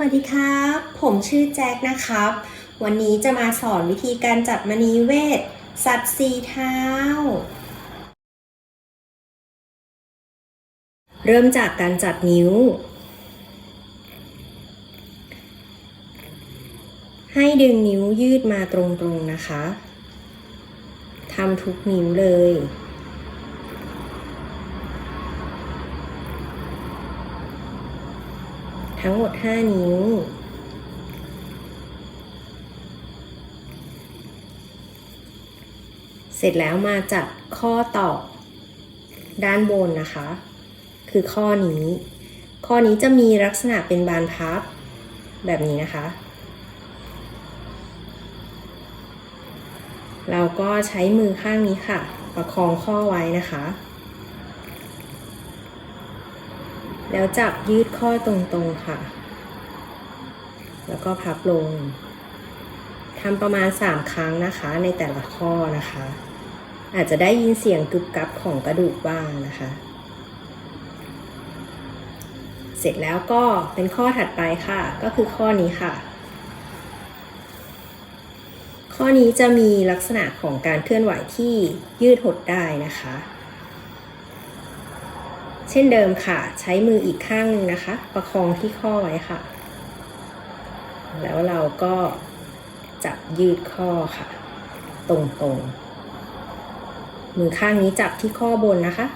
วัสดีครับ ผมชื่อแจ็คนะครับ วันนี้จะมาสอนวิธีการจัดมณีเวทสัตว์สีเท้า เริ่มจากการจัดนิ้ว ให้ดึงนิ้วยืดมาตรงๆนะคะทำทุกนิ้วเลย ทั้งหมด 5 นิ้ว เสร็จแล้วมาจัดข้อต่อด้านบนนะคะ คือข้อนี้ ข้อนี้จะมีลักษณะเป็นบานพับแบบนี้นะคะ เราก็ใช้มือข้างนี้ค่ะ ประคองข้อไว้นะคะ แล้วจับยืดข้อตรงๆค่ะ แล้วก็พับลงทำประมาณ 3 ครั้งนะคะในแต่ละข้อนะคะ อาจจะได้ยินเสียงกึบกับของกระดูกบ้างนะคะ เสร็จแล้วก็เป็นข้อถัดไปค่ะ ก็คือข้อนี้ค่ะ ข้อนี้จะมีลักษณะของการเคลื่อนไหวที่ยืดหดได้นะคะ ช่นเดิมค่ะ ใช้มืออีกข้างหนึงนะคะ ประคองที่ข้อไว้ค่ะ แล้วเราก็จับยืดข้อค่ะ ตรงๆ มือข้างนี้จับที่ข้อบนนะคะ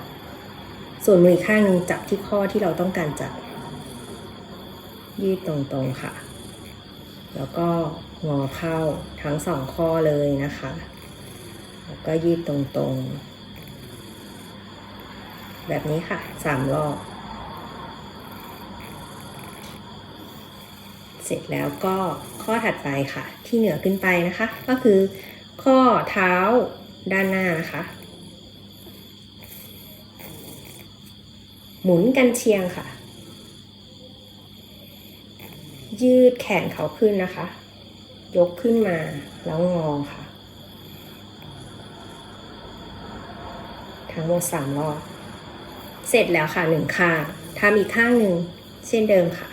ส่วนมือข้างหนึงจับที่ข้อที่เราต้องการจับ ยืดตรงๆค่ะ แล้วก็งอเข้าทั้งสองข้อเลยนะคะ แล้วก็ยืดตรงๆ แบบนี้ค่ะสามรอบเสร็จแล้วก็ข้อถัดไปค่ะ ที่เหนือขึ้นไปนะคะ ก็คือข้อเท้าด้านหน้านะคะ หมุนกันเชียงค่ะ ยืดแขนเขาขึ้นนะคะ ยกขึ้นมาแล้วงอค่ะ ทั้งหมดสามรอบ เสร็จแล้วค่ะหนึ่งข้างทำอีกข้างหนึ่งเช่นเดิมค่ะ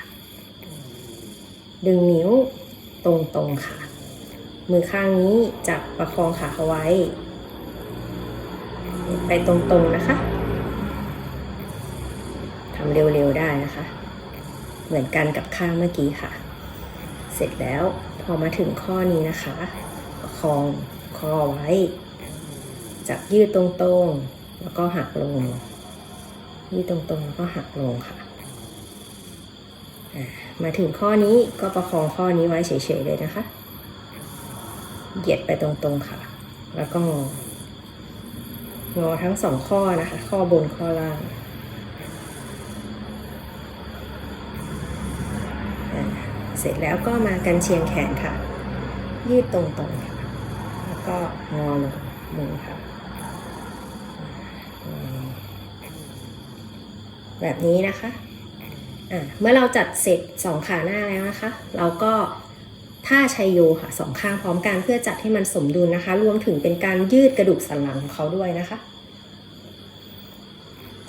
ดึงนิ้วตรงๆค่ะ มือข้างนี้จับประคองขาเขาไว้ ไปตรงๆนะคะทำเร็วๆได้นะคะ เหมือนกันกับข้างเมื่อกี้ค่ะ เสร็จแล้วพอมาถึงข้อนี้นะคะ ประคองคอไว้ จับยืดตรงๆ แล้วก็หักลง ยืดตรงๆแล้วก็หักลงค่ะ มาถึงข้อนี้ก็ประคองข้อนี้ไว้เฉยๆเลยนะคะ เหยียดไปตรงๆค่ะ แล้วก็งองอทั้งสองข้อนะคะ ข้อบนข้อล่างเสร็จแล้วก็มากันเชียงแขนค่ะ ยืดตรงๆค่ะ แล้วก็งอลงมือค่ะ แบบนี้นะคะะเมื่อเราจัดเสร็จสองขาหน้าแล้วนะคะ เราก็ท่าชัยโยค่ะสองข้างพร้อมกันเพื่อจัดให้มันสมดุลนะคะ รวมถึงเป็นการยืดกระดูกสันหลังของเขาด้วยนะคะ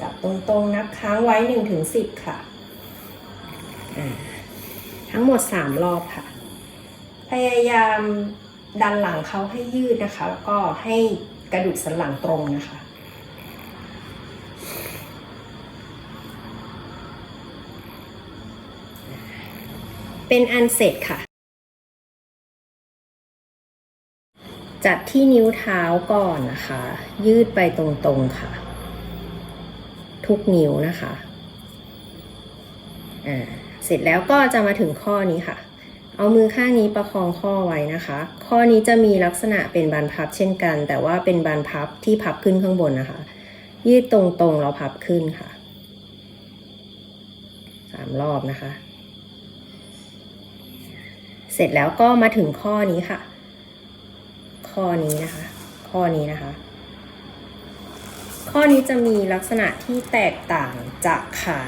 จับตรงๆนับค้างไว้หนึ่งถึงสิบค่ะ ทั้งหมดสามรอบค่ะ พยายามดันหลังเขาให้ยืดนะคะ แล้วก็ให้กระดูกสันหลังตรงนะคะ เป็นอันเสร็จค่ะ จัดที่นิ้วเท้าก่อนนะคะ ยืดไปตรงๆค่ะ ทุกนิ้วนะคะอ่าเสร็จแล้วก็จะมาถึงข้อนี้ค่ะ เอามือข้างนี้ประคองข้อไว้นะคะ ข้อนี้จะมีลักษณะเป็นบานพับเช่นกัน แต่ว่าเป็นบานพับที่พับขึ้นข้างบนนะคะ ยืดตรงๆแล้วพับขึ้นค่ะสามรอบนะคะ เสร็จแล้วก็มาถึงข้อนี้ค่ะ ข้อนี้นะคะ ข้อนี้นะคะ ข้อนี้จะมีลักษณะที่แตกต่างจากขา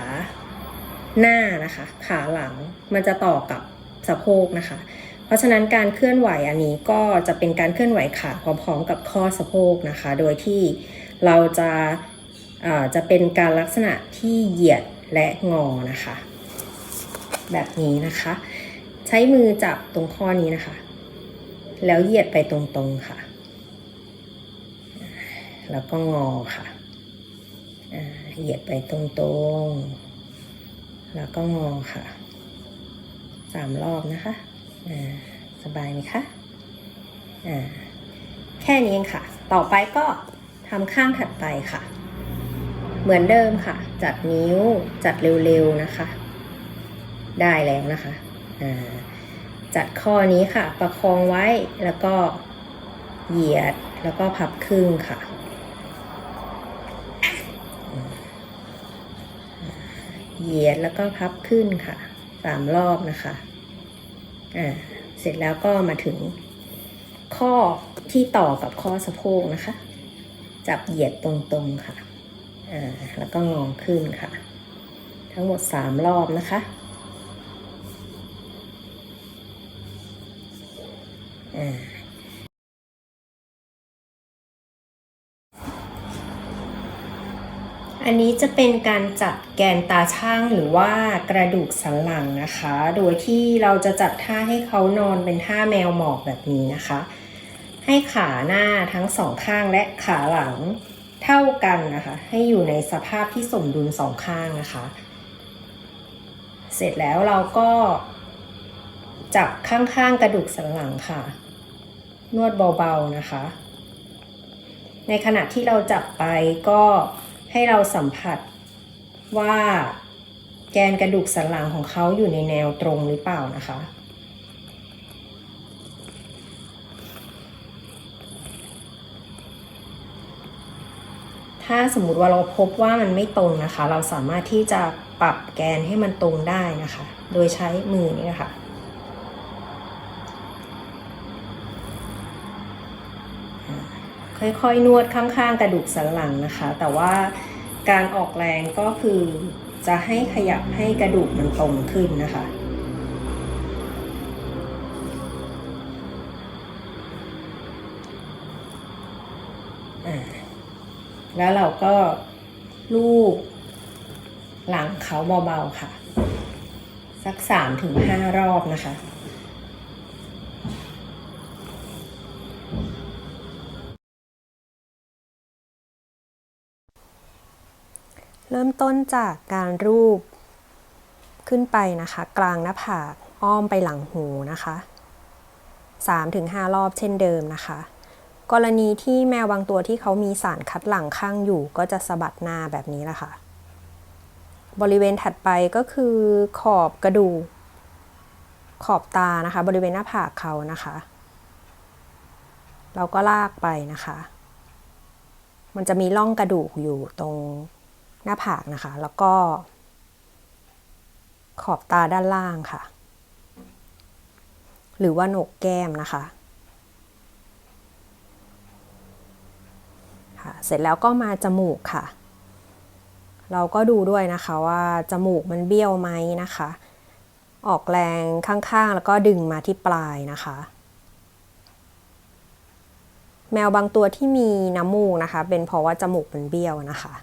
หน้านะคะ ขาหลังมันจะต่อกับสะโพกนะคะ เพราะฉะนั้นการเคลื่อนไหวอันนี้ก็จะเป็นการเคลื่อนไหวขาพร้อมๆกับข้อสะโพกนะคะ โดยที่เราจะาจะเป็นการลักษณะที่เหยียดและงอนะคะ แบบนี้นะคะ ใช้มือจับตรงข้อนี้นะคะ แล้วเหยียดไปตรงๆค่ะ แล้วก็งอค่ะเหยียดไปตรงๆ แล้วก็งอค่ะสามรอบนะคะสบายไหมคะแค่นี้เองค่ะ ต่อไปก็ทำข้างถัดไปค่ะ เหมือนเดิมค่ะ จัดนิ้วจัดเร็วๆนะคะ ได้แล้วนะคะ จัดข้อนี้ค่ะ ประคองไว้แล้วก็เหยียดแล้วก็พับครึ่งค่ะ เหยียดแล้วก็พับขึ้นค่ะสามรอบนะคะอ่าเสร็จแล้วก็มาถึงข้อที่ต่อกับข้อสะโพกนะคะ จับเหยียดตรงๆค่ะอ่าแล้วก็งอขึ้นค่ะ ทั้งหมดสามรอบนะคะ อันนี้จะเป็นการจัดแกนตาช่างหรือว่ากระดูกสันหลังนะคะ โดยที่เราจะจัดท่าให้เขานอนเป็นท่าแมวหมอบแบบนี้นะคะ ให้ขาหน้าทั้งสองข้างและขาหลังเท่ากันนะคะ ให้อยู่ในสภาพที่สมดุลสองข้างนะคะ เสร็จแล้วเราก็จับข้างๆกระดูกสันหลังค่ะ นวดเบาๆนะคะ ในขณะที่เราจับไปก็ให้เราสัมผัสว่าแกนกระดูกสันหลังของเขาอยู่ในแนวตรงหรือเปล่านะคะ ถ้าสมมุติว่าเราพบว่ามันไม่ตรงนะคะ เราสามารถที่จะปรับแกนให้มันตรงได้นะคะ โดยใช้มือนี่นะคะ ค่อยๆนวดข้างๆกระดูกสันหลังนะคะ แต่ว่าการออกแรงก็คือจะให้ขยับให้กระดูกมันตรงขึ้นนะคะ แล้วเราก็ลูบหลังเขาเบาๆค่ะ สักสามถึงห้ารอบนะคะ เริ่มต้นจากการรูปขึ้นไปนะคะ กลางหน้าผากอ้อมไปหลังหูนะคะ3-5 รอบเช่นเดิมนะคะ กรณีที่แมวบางตัวที่เขามีสารคัดหลั่งข้างอยู่ก็จะสะบัดหน้าแบบนี้แหละค่ะ บริเวณถัดไปก็คือขอบกระดูกขอบตานะคะ บริเวณหน้าผากเขานะคะ เราก็ลากไปนะคะ มันจะมีร่องกระดูกอยู่ตรง หน้าผากนะคะ แล้วก็ขอบตาด้านล่างค่ะ หรือว่าโหนกแก้มนะคะค่ะเสร็จแล้วก็มาจมูกค่ะ เราก็ดูด้วยนะคะว่าจมูกมันเบี้ยวไหมนะคะ ออกแรงข้างๆ แล้วก็ดึงมาที่ปลายนะคะ แมวบางตัวที่มีน้ำมูกนะคะ เป็นเพราะว่าจมูกมันเบี้ยวนะคะ